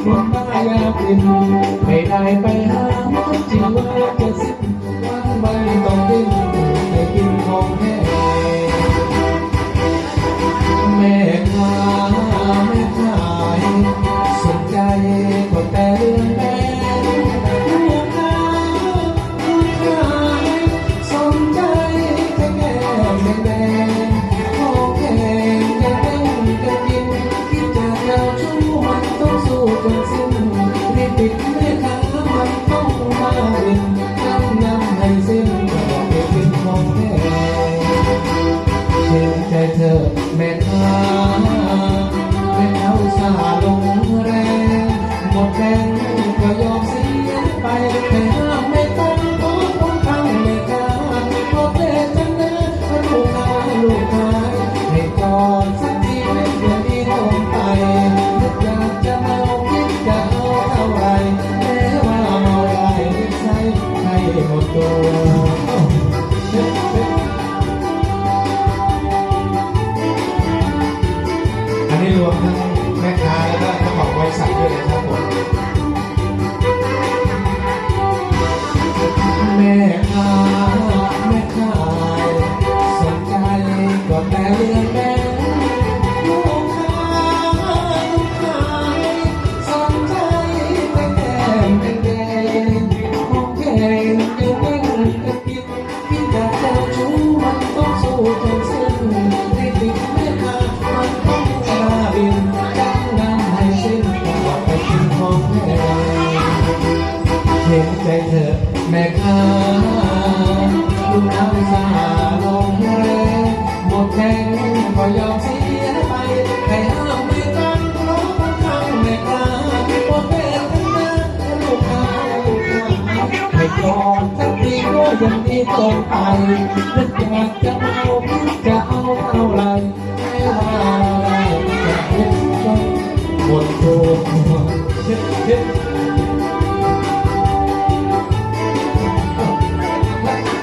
าบุกมาอยาก มทั้งแม่ค้าแล้วก็เจ้าของบริษัทด้วยนะครับผมแม่ขาแม่ขาสนใจก็แต่เรื่องแม่ลูกค้าลูกขาสนใจแต่แก้มแดงๆของแข็งยังเล่นกันกินพี่อยากจะชู้มันต้องสู้จน ห็นใจเธอแม่ค้าลูกน้ำสาลงแรงหมดแรงก็ยอมเสียไปแต่ห้ามไม่กันเพราะบางครั้งไม่กล้าหมดแรงทั้งนั้นลูกค้าลูกค้าให้กอนสักทีก็ยังดีตรงไปนึกอยากจะเอา